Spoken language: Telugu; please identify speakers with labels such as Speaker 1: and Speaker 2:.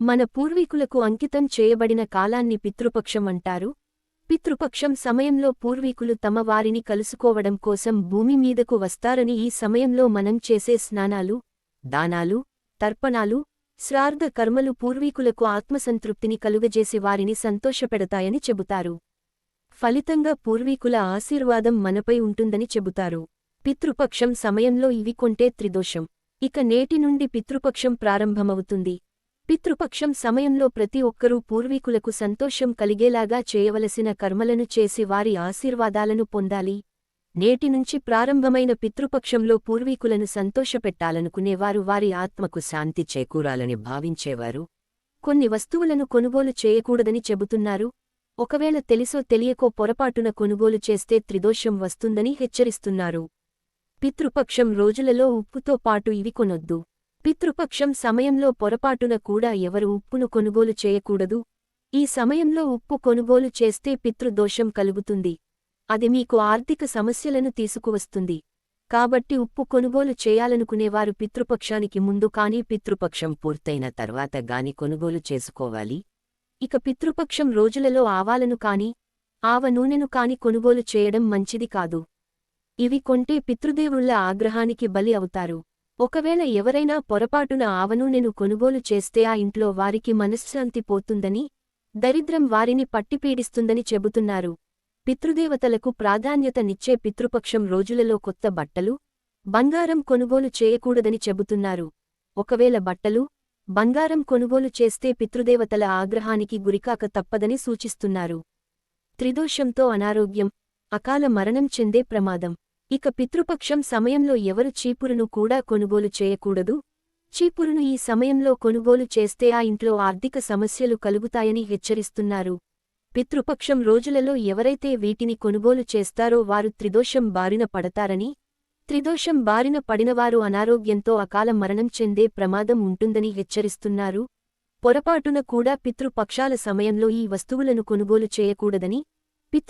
Speaker 1: మన పూర్వీకులకు అంకితం చేయబడిన కాలాన్ని పితృపక్షం అంటారు. పితృపక్షం సమయంలో పూర్వీకులు తమ వారిని కలుసుకోవడం కోసం భూమి మీదకు వస్తారని ఈ సమయంలో మనం చేసే స్నానాలు దానాలు తర్పణాలు శ్రార్ధ కర్మలు పూర్వీకులకు ఆత్మసంతృప్తిని కలుగజేసి వారిని సంతోషపెడతాయని చెబుతారు. ఫలితంగా పూర్వీకుల ఆశీర్వాదం మనపై ఉంటుందని చెబుతారు. పితృపక్షం సమయంలో ఇవి కొంటే త్రిదోషం. ఇక నేటి నుండి పితృపక్షం ప్రారంభమవుతుంది. పితృపక్షం సమయంలో ప్రతి ఒక్కరూ పూర్వీకులకు సంతోషం కలిగేలాగా చేయవలసిన కర్మలను చేసి వారి ఆశీర్వాదాలను పొందాలి. నేటి నుంచి ప్రారంభమైన పితృపక్షంలో పూర్వీకులను సంతోషపెట్టాలనుకునేవారు వారి ఆత్మకు శాంతి చేకూరాలని భావించేవారు. కొన్ని వస్తువులను కొనుగోలు చేయకూడదని చెబుతున్నారు. ఒకవేళ తెలిసో తెలియకో పొరపాటున కొనుగోలు చేస్తే త్రిదోషం వస్తుందని హెచ్చరిస్తున్నారు. పితృపక్షం రోజులలో ఉప్పుతో పాటు ఇవి కొనొద్దు. పితృపక్షం సమయంలో పొరపాటున కూడా ఎవరు ఉప్పును కొనుగోలు చేయకూడదు. ఈ సమయంలో ఉప్పు కొనుగోలు చేస్తే పితృదోషం కలుగుతుంది. అది మీకు ఆర్థిక సమస్యలను తీసుకువస్తుంది. కాబట్టి ఉప్పు కొనుగోలు చేయాలనుకునేవారు పితృపక్షానికి ముందు కానీ పితృపక్షం పూర్తయిన తర్వాత గాని కొనుగోలు చేసుకోవాలి. ఇక పితృపక్షం రోజులలో ఆవాలను కాని ఆవ నూనెను కాని కొనుగోలు చేయడం మంచిది కాదు. ఇవి కొంటే పితృదేవుళ్ళ ఆగ్రహానికి బలి అవుతారు. ఒకవేళ ఎవరైనా పొరపాటున ఆవనూనెను కొనుగోలు చేస్తే ఆ ఇంట్లో వారికి మనశ్శాంతి పోతుందని దరిద్రం వారిని పట్టిపీడిస్తుందని చెబుతున్నారు. పితృదేవతలకు ప్రాధాన్యతనిచ్చే పితృపక్షం రోజులలో కొత్త బట్టలు బంగారం కొనుగోలు చేయకూడదని చెబుతున్నారు. ఒకవేళ బట్టలు బంగారం కొనుగోలు చేస్తే పితృదేవతల ఆగ్రహానికి గురికాక తప్పదని సూచిస్తున్నారు. త్రిదోషంతో అనారోగ్యం అకాల మరణం చెందే ప్రమాదం. ఇక పితృపక్షం సమయంలో ఎవరు చీపురును కూడా కొనుగోలు చేయకూడదు. చీపురును ఈ సమయంలో కొనుగోలు చేస్తే ఆ ఇంట్లో ఆర్థిక సమస్యలు కలుగుతాయని హెచ్చరిస్తున్నారు. పితృపక్షం రోజులలో ఎవరైతే వీటిని కొనుగోలు చేస్తారో వారు త్రిదోషం బారిన పడతారని త్రిదోషం బారిన పడినవారు అనారోగ్యంతో అకాల మరణం చెందే ప్రమాదం ఉంటుందని హెచ్చరిస్తున్నారు. పొరపాటున కూడా పితృపక్షాల సమయంలో ఈ వస్తువులను కొనుగోలు చేయకూడదని పితృ